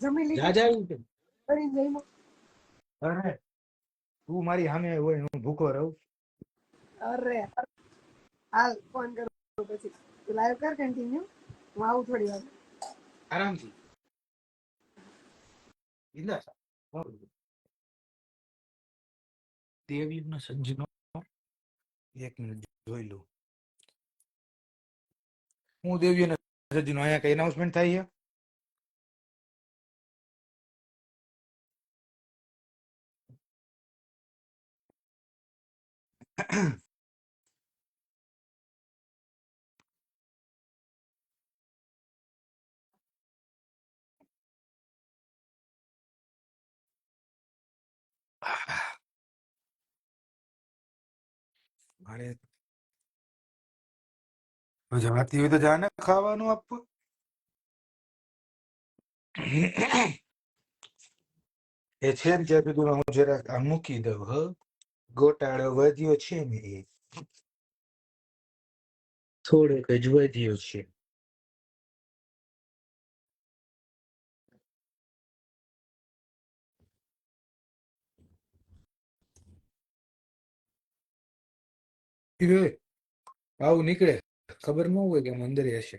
જમી લીધું? અરે તું મારી સામે હોય હું ભૂખો રહું. અરે હાલ ફોન કરું પછી. લાઈવ કર કન્ટિન્યુ હું આવું થોડી વાર. આરામથી. દેવીનો સજ્જનો એક મિનિટ જોઈ લઉં હું દેવીનો સજ્જનો અહીંયા કઈ એનાઉન્સમેન્ટ થાય છે? મારે હવે જવાતી હોય તો જાને ખાવાનું આપવું એ છે ને ત્યાં સુધી હું જરાક આ મૂકી દઉં હ ગોટાળો વધ્યો છે ને એ? થોડોક જ વધ્યો છે. આવું નીકળે. ખબર ન હોય કે મંદિરે હશે.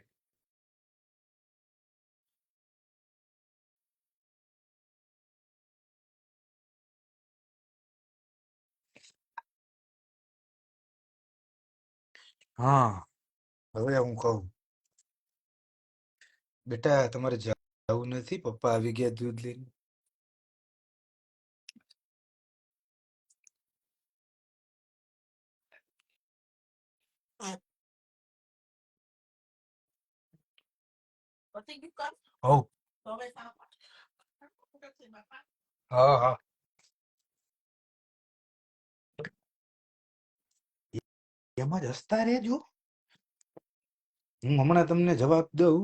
હા. હવે હું કહું. બેટા તમારે જવું નથી? પપ્પા આવી ગયા દૂધ લઈને. હવ. હા હા. એમાં જ હસતા રહેજો. હું હમણાં તમને જવાબ દઉં.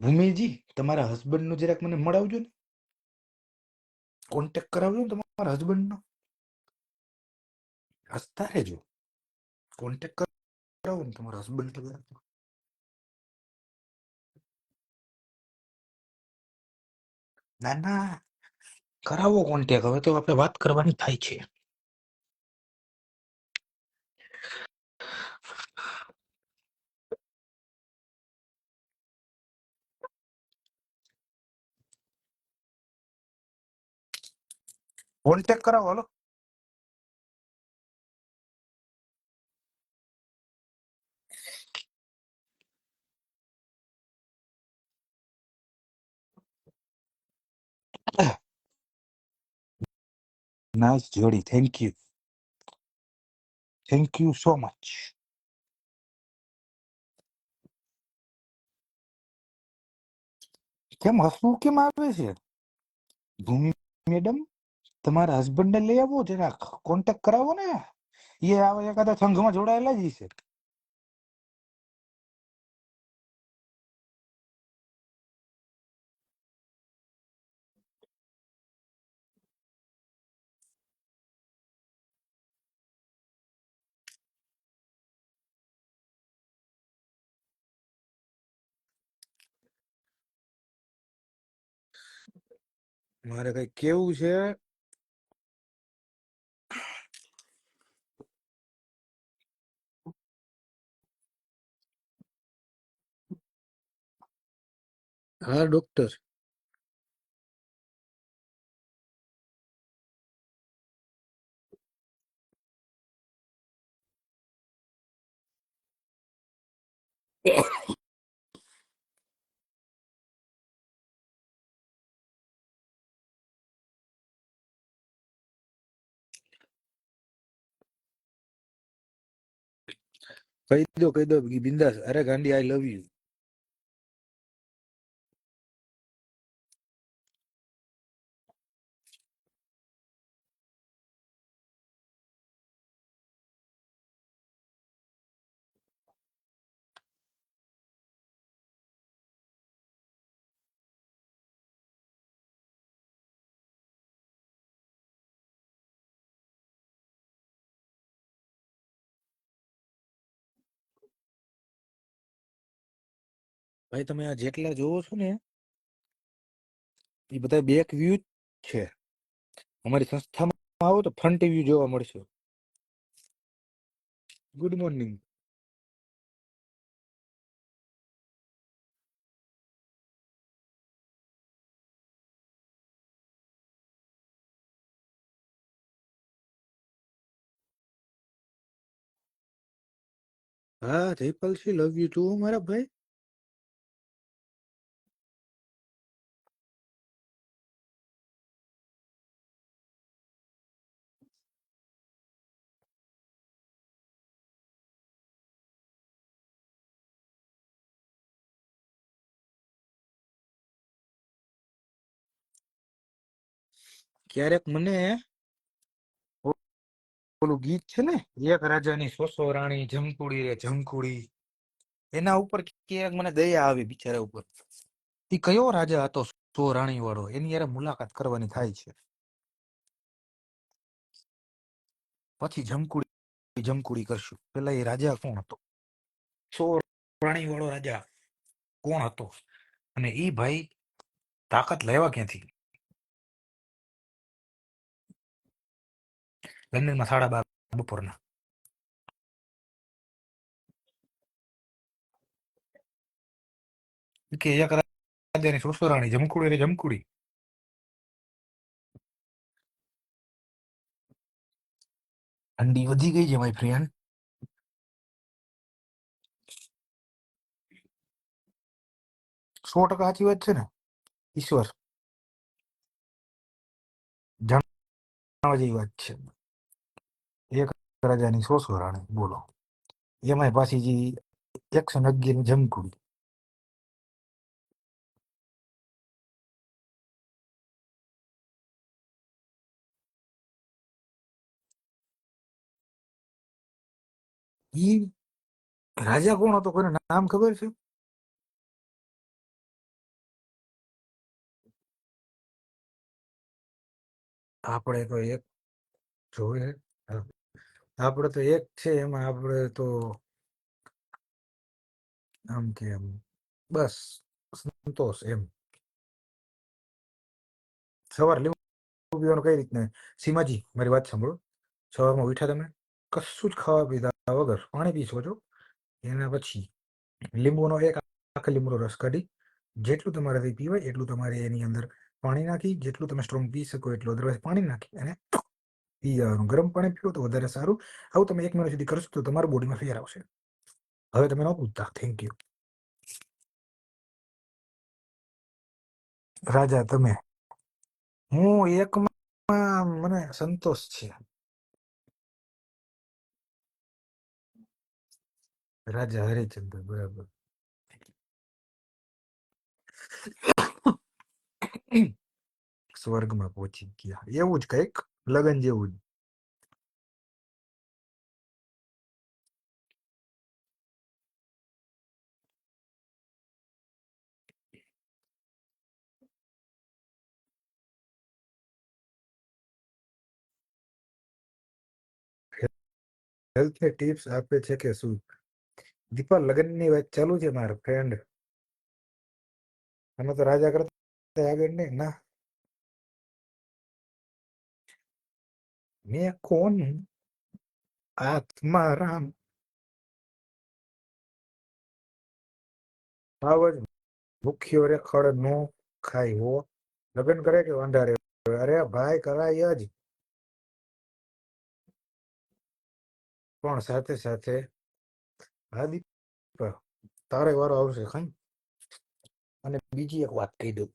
ભૂમિજી, તમારા હસબન્ડનું જરાક મને મળાવજો ને. કોન્ટેક્ટ કરાવજો ને તમારા હસબન્ડ નો હસતા રહેજો. કોન્ટેક્ટ કરાવો ને તમારા હસબન્ડ ના ના કરાવો કોન્ટેક્ટ હવે તો આપણે વાત કરવાની થાય છે. કોન્ટેક્ટ કરાવો હાલો નાઇસ જોડી thank you thank you so much કેમ હસવું કેમ આવે છે ભૂમિ મેડમ તમારા હસબન્ડ ને લઈ આવો જરા કોન્ટેક્ટ કરાવો ને. એ આવે એકાદા સંઘમાં જોડાયેલા જ છે મારે કઈ કેવું છે? હા ડોક્ટર. કહી દો કહી દો બિંદાસ. અરે ગાંડી આઈ લવ યુ ભાઈ, તમે આ જેટલા જોવો છો ને એ બધા બેક વ્યૂ છે. અમારી સંસ્થામાં આવો તો ફ્રન્ટ વ્યૂ જોવા મળશે. ગુડ મોર્નિંગ હા જયપાલસિંહ લવ યુ ટુ મારા ભાઈ. ક્યારેક મને ઓલું ગીત છે ને એક રાજાની સોસો જમકુડી રે જમકુડી, એના ઉપર ક્યારેક મને દયા આવી બિચારા ઉપર. એ કયો રાજા હતો સો રાણી વાળો? એની યારે મુલાકાત કરવાની થાય છે. પછી જમકુડી જમકુડી કરશું. પેલા એ રાજા કોણ હતો? સો રાણી વાળો રાજા કોણ હતો? અને એ ભાઈ તાકાત લેવા ક્યાંથી? લંડનમાં સાડા બાર બપોરના. કે રાજાની સોસો જમકુડી જમકુડી ઠંડી વધી ગઈ છે માય ફ્રેન્ડ સો ટકા સાચી વાત છે ને, ઈશ્વર. જાણવા જેવી વાત છે. એક રાજાની સોસો રાણી, બોલો. એમાંય પાછી જે એકસો ને અગિયાર જમકુડી ઈ રાજા કોણ હતો કોઈને નામ ખબર છે? આપણે તો એક જોઈએ. આપણે તો એક છે, એમાં આપણે તો આમ કે એમ બસ સંતોષ એમ. સવાર લીંબુ પીવાનું કઈ રીતના? સીમાજી, મારી વાત સાંભળો. સવારમાં ઉઠ્યા તમે, કશું જ ખાવા પીધા વગર પાણી પીશો છો? એના પછી લીંબુનો એક આખા લીંબુનો રસ કાઢી, જેટલું તમારાથી પીવાય એટલું તમારે એની અંદર પાણી નાખી, જેટલું તમે સ્ટ્રોંગ પી શકો એટલું અદરવાઇઝ પાણી નાખી અને પી ગરમ પાણી પીવો તો વધારે સારું. આવું તમે એક મહિના સુધી કરશો તો તમારા બોડીમાં ફેર આવશે. હવે તમે ન પૂછતા. થેન્ક યુ રાજા, તમે. હું એકમાં મને સંતોષ છે. રાજા હરિચંદ્ર, બરાબર. સ્વર્ગમાં પહોંચી ગયા. એવું જ કંઈક? લગન જેવું જ. હેલ્થ ટિપ્સ આપે છે કે શું? દીપા, લગ્નની વાત ચાલુ છે મારા ફ્રેન્ડ અમે તો રાજા કરતા આગળ નહીં. ના. મેં કોણ આત્મારામ આવજ ભૂખ્યો રે ખડ નો ખાય લગ્ન કરે કે રે અરે ભાઈ કરાય જ પણ સાથે સાથે હા તારે વારો આવશે ખાઈ અને બીજી એક વાત કહી દઉં.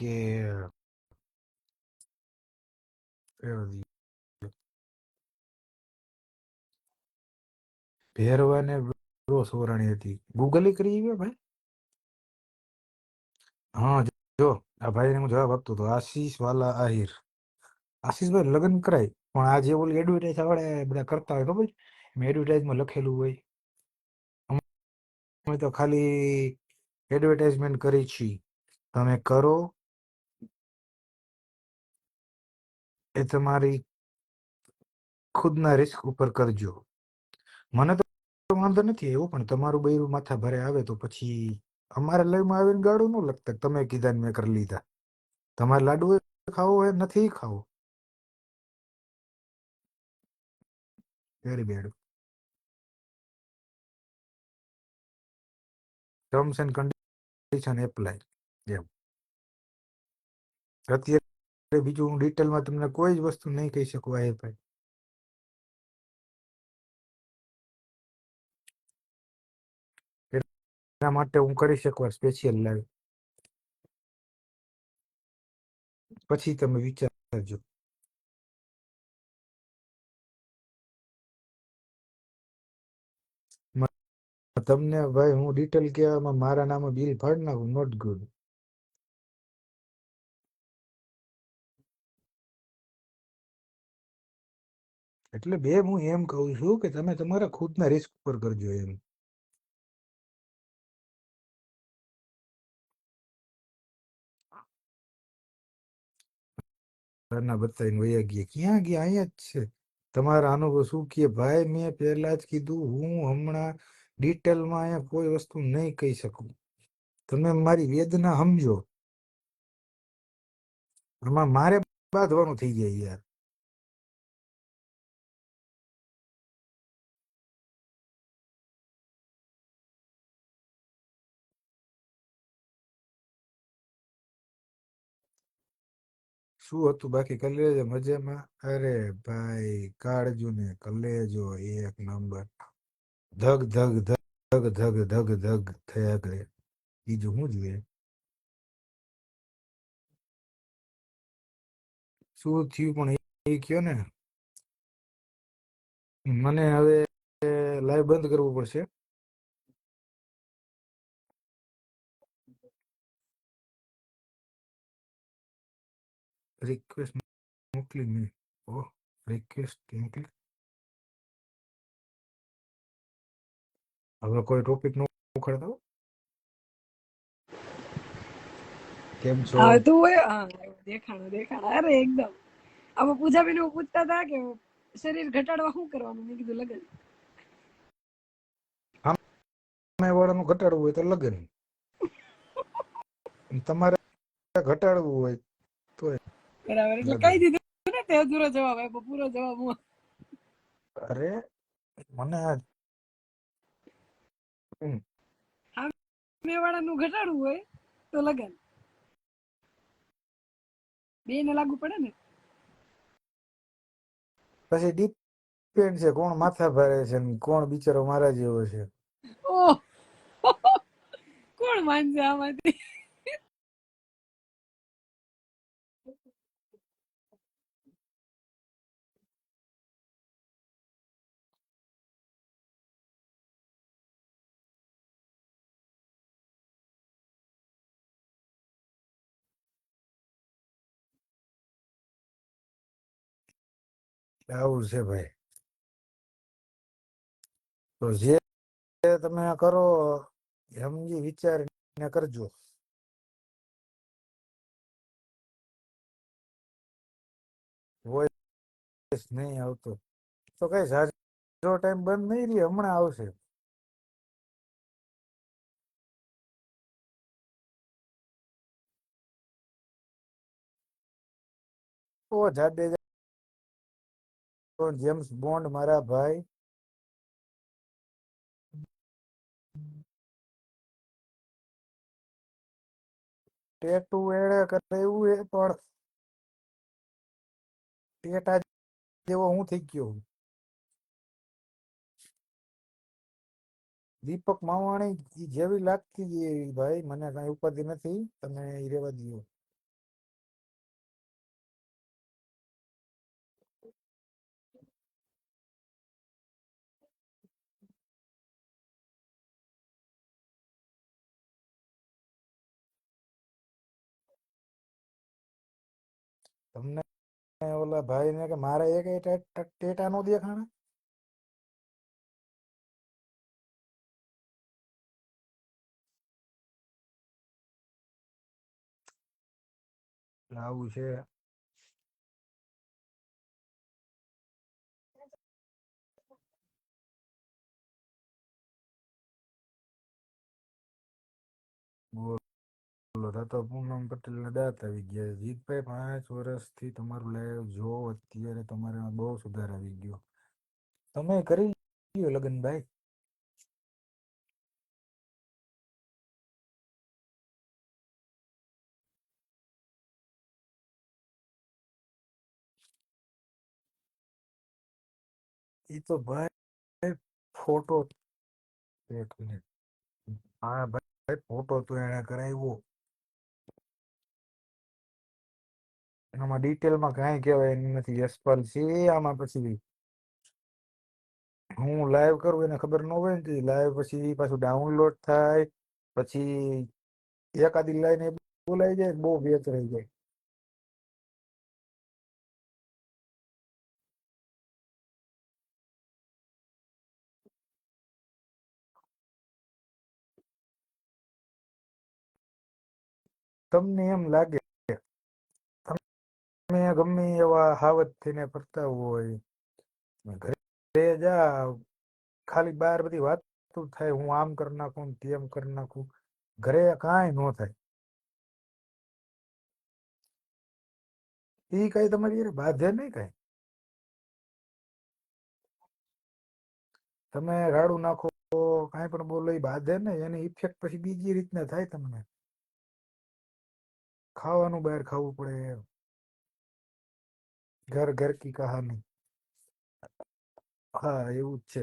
કે ભેરવાને રો સોરાણી હતી ગૂગલે કરી ગયો ભાઈ હા જો આ ભાઈને હું જવાબ આપતો હતો આશીષ વાલા આહિર આશીષભાઈ લગ્ન કરાય પણ આ જે ઓલી એડવર્ટાઈઝ આવડે બધા કરતા હોય ખબર મેં એડવર્ટાઇઝમાં લખેલું હોય અમે તો ખાલી એડવર્ટાઇઝમેન્ટ કરી છી તમે કરો એ તમારી ખુદના રિસ્ક ઉપર કરજો. મને તો વાંધો નથી એવો, પણ તમારું બૈરું માથા ભરે આવે તો પછી અમારે લાઈવમાં આવીને ગાડું ન લગતા તમે કીધા મેં કરી લીધા. તમારે લાડુ ખાવો, હોય નથી ખાવો. Very bad terms and condition apply એમ અત્યારે બીજું હું ડિટેલમાં તમને કોઈ જ વસ્તુ નહીં કહી શકું આ ભાઈ. એના માટે હું કરી શકું સ્પેશિયલ લાઈવ પછી તમે વિચારજો. તમને ભાઈ હું ડિટેલ કહેવામાં મારા નામે બિલ ફાડ નાખું નોટ ગુડ એટલે બે હું એમ કહું છું કે તમે તમારા ખુદના રિસ્ક પર કરજો એમ. ના બતાવીને વયા ગયા. ક્યાં ગયા? અહીંયા જ છે. તમારા અનુભવ શું કે ભાઈ, મેં પહેલા જ કીધું, હું હમણાં ડિટેલમાં અહીંયા કોઈ વસ્તુ નહીં કહી શકું. તમે મારી વેદના સમજો. આમાં મારે બાંધવાનું થઈ જાય યાર. શું હતું? બાકી કલેજો મજામાં? અરે ભાઈ કાળજુ ને કલેજો એક નંબર. ધગ ધગ ધગ ધગ ધગ ધગ થયા કરે. બીજું શું જોઈએ? શું થયું પણ એ કયો ને? મને હવે લાઈવ બંધ કરવું પડશે. રિક્વેસ્ટ મોકલી મેં ઓ રિક્વેસ્ટ મોકલી હવે કોઈ ટોપિક નો ઉખાડતા કેમ છો? હા તું હોય દેખાણો દેખાણું અરે એકદમ. આમાં પૂજાબેન એવું પૂછતા હતા કે શરીર ઘટાડવા શું કરવાનું? મેં કીધું લગન. સમય વાળાનું ઘટાડવું હોય તો લગન. તમારે ઘટાડવું હોય બરાબર. એટલે. કહી દીધું ને તે અધૂરો જવાબ આપ્યો પૂરો જવાબ હું. અરે મને આ મેવાડાનું ઘટાડવું હોય તો લગન. બે ને લાગુ પડે ને. પછી ડિપેન્ડ છે કોણ માથા ભારે છે ને કોણ બિચારો મારા જેવો છે. કોણ માનશે આમાંથી? આવું છે ભાઈ. તો જે તમે કરો સમજી વિચારીને કરજો. નહીં આવતો. તો કઈ સાજો ટાઈમ બંધ નહીં રહી, હમણાં આવશે. ઓ જાડેજા જેમ્સ બોન્ડ મારા ભાઈ ટેટુ એડે કરેવું એ પણ ટેટા જેવો હું થઈ ગયો દીપક માવાણી જેવી લાગતી ભાઈ, મને કઈ ઉપાધિ નથી, તમે રેવા દો તમને ઓલા ભાઈ ને કે મારે એક ટેટા નો દેખાણે? આવું છે. બોલ તો પૂનમ પટેલના દાંત આવી ગયા. જીતભાઈ પાંચ વર્ષથી તમારું લાઈવ જો અત્યારે તમારે બહુ સુધાર આવી ગયો. તમે કરી ગયો લગન ભાઈ એ તો ભાઈ ફોટો એક મિનિટ હા, ભાઈ ફોટો તો એને કરાવ્યો. આમાં ડિટેલમાં કાંઈ કહેવાય એમ નથી યશપાલ છે આમાં પછી હું લાઈવ કરું એને ખબર ન હોય ને લાઈવ પછી પાછું ડાઉનલોડ થાય, પછી એકાદી લાઈન બોલાઈ જાય બહુ વેચ રહી જાય. તમને એમ લાગે તમે ગમે એવા હાવત થઈને ફરતા હોય. ઘરે જા, ખાલી બહાર બધી વાત થાય, હું આમ કરી નાખું તેમ કરી નાખું. ઘરે કાંઈ ન થાય. એ કઈ તમારી બાધે નહીં કઈ. તમે રાડું નાખો, કાંઈ પણ બોલો એ બાધે ને એની ઇફેક્ટ પછી બીજી રીતના થાય તમને. ખાવાનું બહાર ખાવું પડે. ઘર ઘર કી કહાની હા એવું જ છે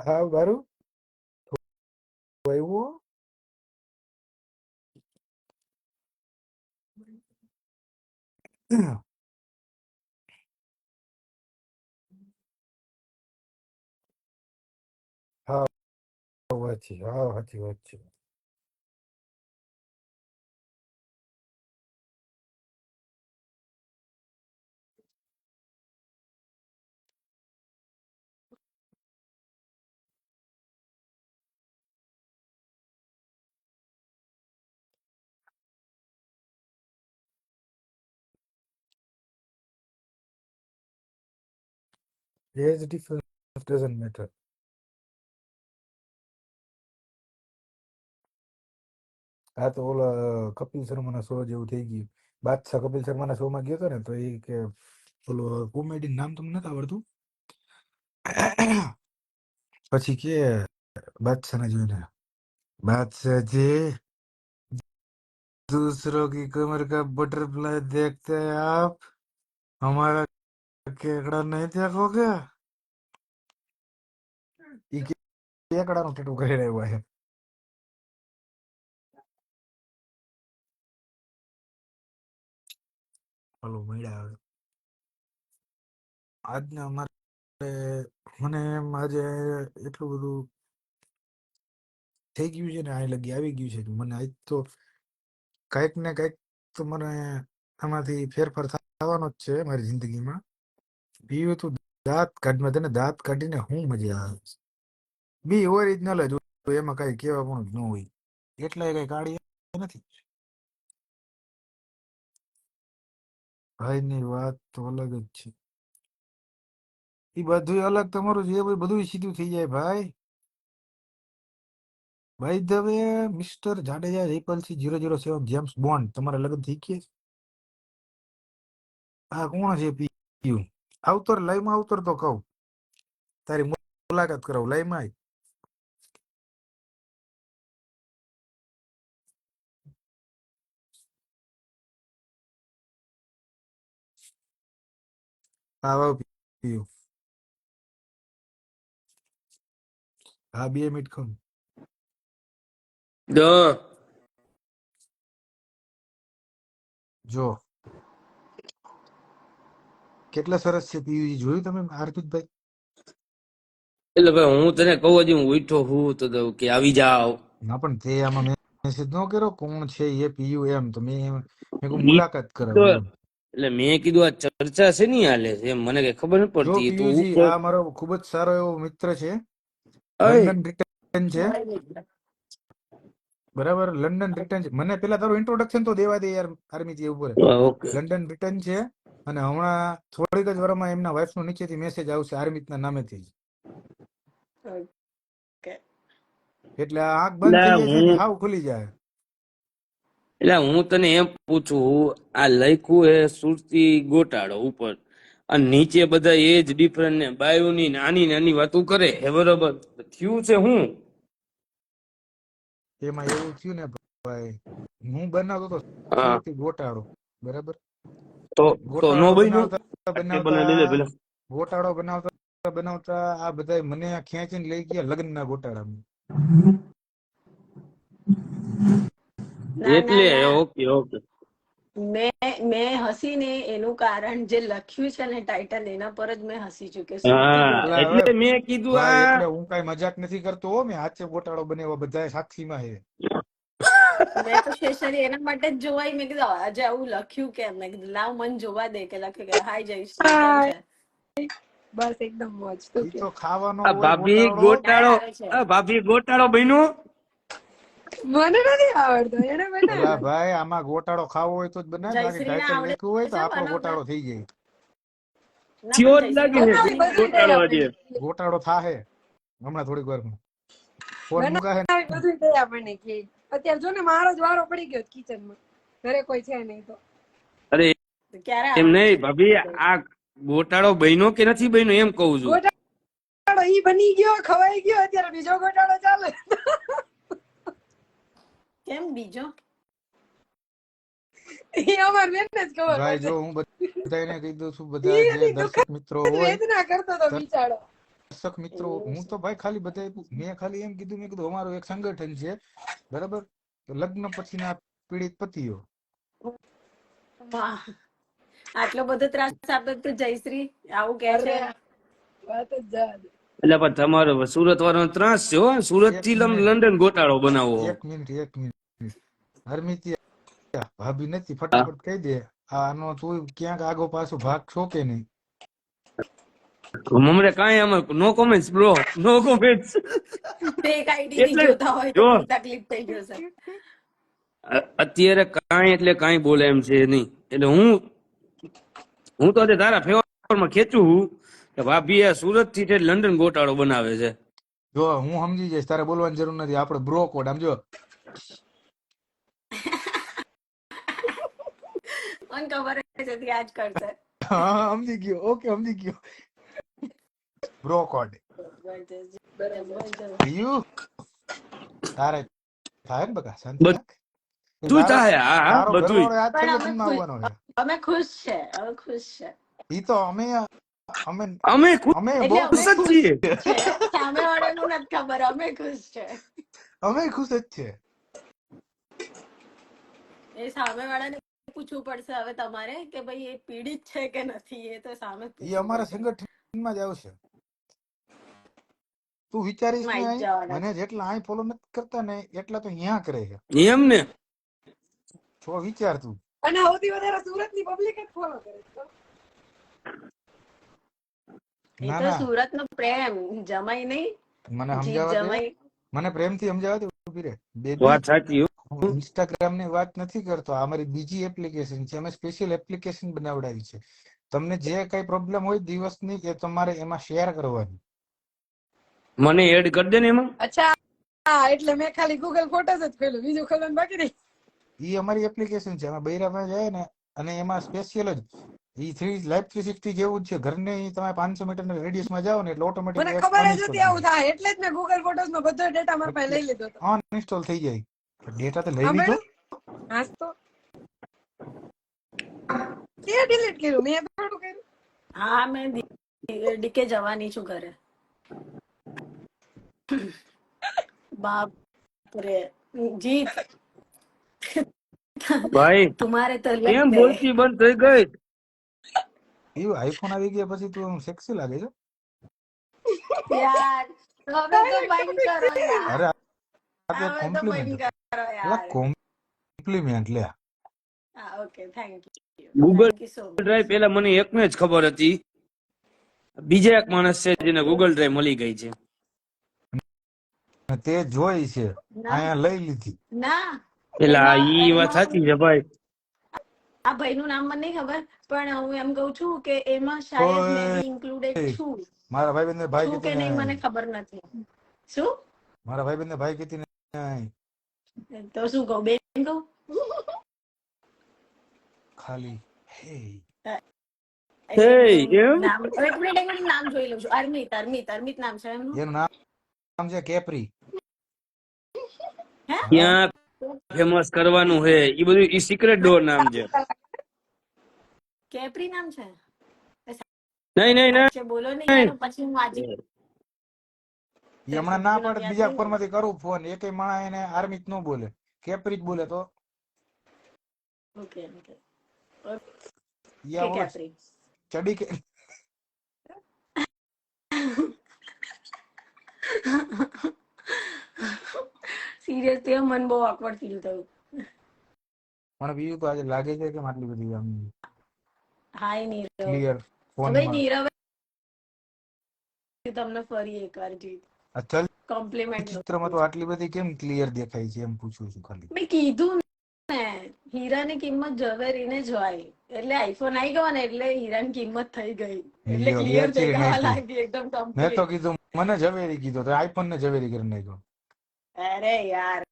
હા બારું આવ્યો હા વાત છે હા સાચી વાત છે એજ ડિફરન્સ ડઝન્ટ મેટર આ તો ઓલા કપિલ શર્માના શો જેવું થઈ ગયું બાદશાહ કપિલ શર્માના શો માં ગયો હતો ને તો એ કે ઓલો કોમેડી નામ તમને નથી આવડતું પછી કે બાદશાહને જોઈને बादशाह जी दूसरों की कमर का बटरफ्लाई देखते हैं आप हमारा केकड़ा नहीं देखोगे ઈ કે- કેકડાનું ટેટુ કરી રહ્યો છે હાલો મળ્યા હવે. આજના અમારે મને એમ આજે એટલું બધું થઈ ગયું છે ને આ લગી આવી ગયું છે મને આજ તો કંઈક ને કંઈક તો મને આમાંથી ફેરફાર થવાનો જ છે મારી જિંદગીમાં. બીજું તો દાંત કાઢમાં તને દાંત કાઢીને હું મજા આવે છે. બી ઓરિજિનલ જ એમાં કઈ કહેવા પણ ન હોય. એટલે કઈ કાઢી નથી. ભાઈની વાત તો અલગ જ છે. એ બધું અલગ તમારું જે હોય બધું સીધું થઈ જાય ભાઈ. ભાઈ Dave mister Jadeja રિપલસી zero zero seven James Bond તમારા લગ્ન થઈ ગયા આ કોણ છે પીયું આવતર લાઈમાં આવતર તો કહું. તારી મુલાકાત કરાવું આય. આવ આવ પીયુ હા બે મિનિટ ખમ દ. જો. કેટલા સરસ છે પીયુજી જોયું તમે હાર્દિકભાઈ? એટલે ભાઈ હું તને કહું હજી હું ઉઠો હું તો દઉં કે આવી જાવ ના પણ તે આમાં મેસેજ ન કર્યો કોણ છે એ પીયુ એમ તો મેં મેં મુલાકાત કરાવું એટલે મેં કીધું આ ચર્ચા છે નહીં હાલે છે? એમ મને કઈ ખબર નથી પડતી. તું આ મારો ખૂબ જ સારો એવો મિત્ર છે. લંડન છે. બરાબર? લંડન રિટર્ન મને પેલા તારું ઇન્ટ્રોડક્શન તો દેવા દે યાર આર્મી થી ઉપર લંડન બ્રિટન છે અને હમણાં થોડીક જ વારમાં એમના વાઇફ નો નીચેથી મેસેજ આવશે આર્મી ના નામેથી ઓકે. એટલે આંખ બંધ થઈ જાય છે હાવ ખુલી જાય. એટલે હું તને એમ પૂછું આ લખ્યું એ સુરતી ગોટાળો ઉપર. અને નીચે બધા એજ ડિફરન્ટ ને બાયુની નાની નાની વાતો કરે. હે બરોબર? થયું છે હું? એમાં એવું થયું ને ભાઈ હું બનાવતો તો સુરતી ગોટાળો બરાબર? તો તો નો બન્યું? ગોટાળો બનાવતા બનાવતા આ બધા મને ખેંચીને લઈ ગયા લગ્નના ગોટાળામાં. એટલે ઓકે ઓકે મેં મેં હસીને એનું કારણ જે લખ્યું છે ને ટાઇટલ એના પર જ મેં હસી ગોટાળો. એટલે મેં કીધું આ એટલે હું કઈ મજાક નથી કરતો હો મેં હાથે ગોટાળો બનેવો બધા સાક્ષીમાં હે મેં તો સ્પેશિયલી એના માટે જ જોવાય મેં કીધું આજે આવું લખ્યું કેમ મેં કીધું લાવ મન જોવા દે કે લખ્યું કે હાય જયશ્રી હાય. બસ એકદમ મોજ. તું ઈ કે તો ખાવાનો ભાભી ગોટાળો. ભાભી ગોટાળો બન્યો? મને નથી આવડતો એને બનાવ્યો ભાઈ આમાં ગોટાળો ખાવો હોય તો જ બનાવે બાકી ટાઇટલ લખ્યું હોય તો આપણો ગોટાળો થઈ જાય. ના થયો પણ જ લાગે જયશ્રીને છે બનાવી આવડે બધું છે. દે ગોટાળો થાહે. હમણાં થોડીક વારમાં. ફોન મુકાહે? બધું દે આપણને કે. અત્યારે જો ને મારો જ વારો પડી ગયો કિચનમાં ઘરે કોઈ છે નહીં તો. અરે એમ નહીં ભાભી આ ગોટાળો બન્યો કે નથી બન્યો એમ કહું છું. ગોટાળો ઈ બની ગયો ખવાઈ ગયો અત્યારે બીજો ગોટાળો ચાલે. કેમ બીજો? ભાઈ જો હું બધાને દઉં છું બધા જે દર્શક મિત્રો હોય કરતો તો બિચારો. દર્શક મિત્રો હું તો ભાઈ ખાલી બધા મેં ખાલી એમ કીધું મેં કીધું અમારું એક સંગઠન છે બરાબર? લગ્ન પછીના પીડિત પતિઓ. આટલો બધો ત્રાસ આપે તો જયશ્રી આવું કે છે? વાત જ એટલે પણ તમારો સુરત વાળો ત્રાસ છે હો સુરતથી લંડન ગોટાળો બનાવો. એક મિનિટ એક મિનિટ. હરમિતિયા. ભાભી નથી ફટાફટ કહી દે. આનો તું ક્યાંક આગો પાછો ભાગ છો કે નહીં? મમરે કાંઈ અમે no comments bro no comments fake ID થી જોતા હોય તો તકલીફ થઈ જશે અત્યારે કાંઈ એટલે કાંઈ બોલે એમ છે નહીં. એટલે હું હું તો તારા ફેવરમાં ખેંચું છું કે ભાભી આ સુરતથી લંડન ગોટાળો બનાવે છે. જો હું સમજી જઈશ તારે બોલવાની જરૂર નથી. આપણે બ્રો કોડ આમ જો. મને ખબર જ હતી આજ કરશે હા સમજી ગયો ઓકે સમજી ગયો બ્રો કોડ યુ તારે થાય ને બકા શાંતિ તારો થાય હા બધું અમે ખુશ છે અમે ખુશ છે ઈ તો અમે અમે અમે અમે બહુ અમે જ છીએ સામે વાળાનું નથી ખબર અમે ખુશ છે અમે ખુશ જ છે એ સામે વાળાને પૂછવું પડશે હવે તમારે કે ભાઈ એ પીડિત છે કે નથી એ તો સામે એ અમારા સંગઠનમાં જ આવશે. તું વિચારીશ મને જેટલા અહીં ફોલો નથી કરતા ને એટલા તો અહીંયા કરે છે. એમ ને? છો વિચાર તું. અને સૌથી વધારે સુરતની પબ્લિક જ ફોલો કરે છે એ ના તો ના સુરત નો પ્રેમ જમાઈ નહીં. મને જમાઈ. મને પ્રેમથી સમજાવવા દે ઊભી રે વાત સાચી હો. ઇન્સ્ટાગ્રામની વાત નથી કરતો. આ અમારી બીજી એપ્લિકેશન છે. અમે સ્પેશિયલ એપ્લિકેશન બનાવડાવી છે. તમને જે કઈ પ્રોબ્લેમ હોય દિવસની એ તમારે એમાં શેર કરવાની. મને એડ કરી દે ને એમાં. અચ્છા હા એટલે મેં ખાલી ગૂગલ ફોટોસ જ ખોલ્યું. બીજું ખોલવાનું બાકી રહી એ અમારી એપ્લિકેશન છે. અમે બૈરામાં જાય ને અને એમાં સ્પેશિયલ જ ઈ થ્રી લાઈફ થ્રી સિક્સટી જેવું જ છે. ઘરને તમે પાંચસો મીટર રેડિયસમાં જાઓ ને એટલે ઓટોમેટિક મને ખબર જ હતી આવું થાય. એટલે જ મેં ગૂગલ ફોટોસ નો બધો ડેટા મારા પાસે લઈ લીધો હતો. અનઇન્સ્ટોલ થઈ જાય. ડેટા તો લઈ લીધો? હા તો કે ડિલીટ કર્યું? મેં થોડું કર્યું. હા મેં ડીકે જવાની છું ઘરે. બાપ રે જીત. ભાઈ તમારે તો કેમ બોલતી બંધ થઈ ગઈ? એવું આઈફોન આવી ગયા પછી તું સેક્સી લાગે છે? યાર હવે તો બંધ કરો યાર. કોમ્પ્લિમેન્ટ કોમ્પ્લિમેન્ટ લે. Okay thank you Google Drive પેલા મને એકને જ ખબર હતી. બીજા એક માણસ છે જેને ગૂગલ ડ્રાઈવ મળી ગઈ છે. તે જોઈ છે. ના. અહીંયા લઈ લીધી. ના. પેલા ઈ વાત હતી સાચી છે ભાઈ. આ ભાઈનું નામ મને નહીં ખબર પણ હું એમ કહું છું કે એમાં શાયદ. મેં ઇન્ક્લુડેડ છું. મારા ભાઈ બંને ભાઈ કે કીધી નહીં મને ખબર નથી. શું? મારા ભાઈ બંને ભાઈ કીધી ને. તો શું કહું બેન કહું ખાલી હે હે, એમ? નામ એક મિનિટ એક મિનિટ નામ જોઈ લઉં છું અર્મિત અર્મિત અર્મિત નામ છે એમનું એનું નામ નામ છે કેપ્રી હે ત્યાં ફેમસ કરવાનું હે. ઈ બધું ઈ સિક્રેટ ડોર નામ છે. કેપ્રી નામ છે? નહીં નહીં નહીં બોલો નહીં પછી હું આજે હમણાં ના પડે બીજા પરમાંથી કરું ફોન. એકેય માણા એને આર્મી જ ન બોલે. કેપ્રી જ બોલે તો. Okay okay. ચડી કે સિરિયસલી મન બહુ ઓકવર્ડ ફીલ થયું. પણ બીજું તો આજે લાગે છે કે આટલી બધી આમ hi Nirav. Clear phone Nirav તમને ફરી એકવાર જીત આ ચલ કોમ્પ્લિમેન્ટ ચિત્રમાં તો આટલી બધી કેમ ક્લિયર દેખાય છે? એમ પૂછું છું ખાલી. મેં કીધું ને હીરાની કિંમત જવેરીને જ હોય. એટલે આઈફોન આવી ગયો ને એટલે હીરાની કિંમત થઈ ગઈ. એટલે ક્લિયર દેખાવા લાગી એકદમ મેં તો કીધું મને જવેરી કીધો તો આઈફોન ને જવેરી કરી નાખ્યો. અરે યાર.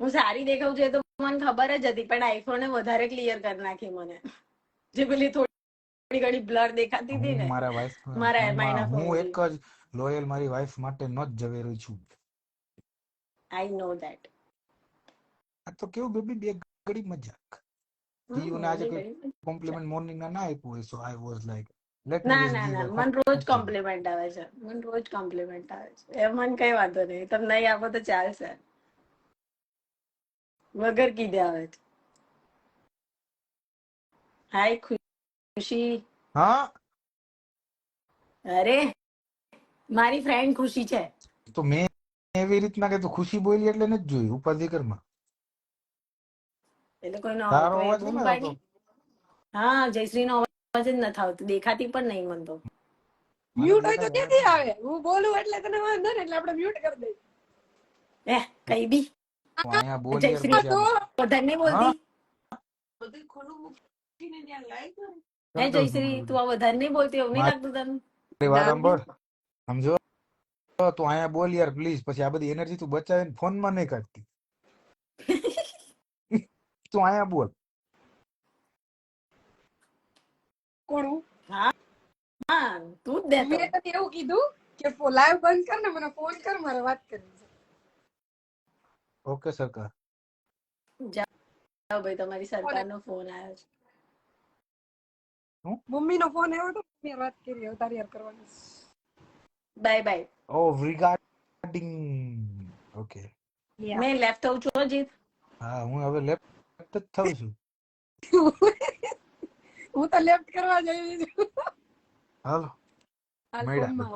હું સારી દેખાઉં છું એ તો મને ખબર જ હતી પણ આઈફોને વધારે ક્લિયર કરી નાખી મને. જે પેલી થોડી ઘણી બ્લર દેખાતી હતી ને મારા મારા હું એક જ લોયલ મારી વાઈફ માટે ન જ ઝવેરી છું. આઈ નો ધેટ આ તો કેવું બેબી બે ઘડી મજાક. જીઓને આજે કોઈ કોમ્પ્લિમેન્ટ મોર્નિંગ ના ના આપ્યું હોય સો આઈ વોઝ લાઈક ના ના ના મને રોજ કોમ્પ્લિમેન્ટ આવે છે મને રોજ કોમ્પ્લિમેન્ટ આવે છે. એ મને કઈ વાંધો નહીં તમને નહીં આપો તો ચાલશે. વગર કીધે આવે છે. હાય ખુશી. હા? અરે મારી ફ્રેન્ડ ખુશી છે. તો મેં એવી રીતના કે તું ખુશી બોલી એટલે નથી જોયું ઉપાધિ કરમાં એટલે કોઈનો તારો અવાજ કેમ આવતો. હા જયશ્રી નો અવાજ જ નથી આવતો. દેખાતી પણ નહીં મન તો. મ્યુટ હોય તો ક્યાંથી આવે? હું બોલું એટલે તને વાંધો ને એટલે આપણે મ્યુટ કરી દઈએ. એ કઈ બી. અહીંયા બોલી જયશ્રી તો પછી વધારે નહીં બોલતી. હે? જયશ્રી તું આ વધારે નહીં બોલતી એવું નહીં લાગતું તને? મારી વાત સાંભળ. સમજો? તું અહીંયા બોલ યાર પ્લીઝ પછી આ બધી એનર્જી તું બચાવીને ફોનમાં નહીં કાઢતી. તું અહીંયા બોલ. કોણ હું? હા. તું જ મેં તને એવું કીધું કે લાઈવ બંધ કર ને મને ફોન કર મારે વાત કરવી છે. ઓકે સરકાર. જાઓ ભાઈ તમારી સરકારનો ફોન આવ્યો છે. મમ્મીનો ફોન આવ્યો તો મેં વાત કરી હવે તારી યાર કરવાની બાય બાય ઓ રિગાર્ડિંગ ઓકે મેં લેફ્ટ થઉં છું અજીત હા હું હવે લેફ્ટ જ થઉં છું. હું તો લેફ્ટ કરવા જઈ છું. હાલો. ફોનમાં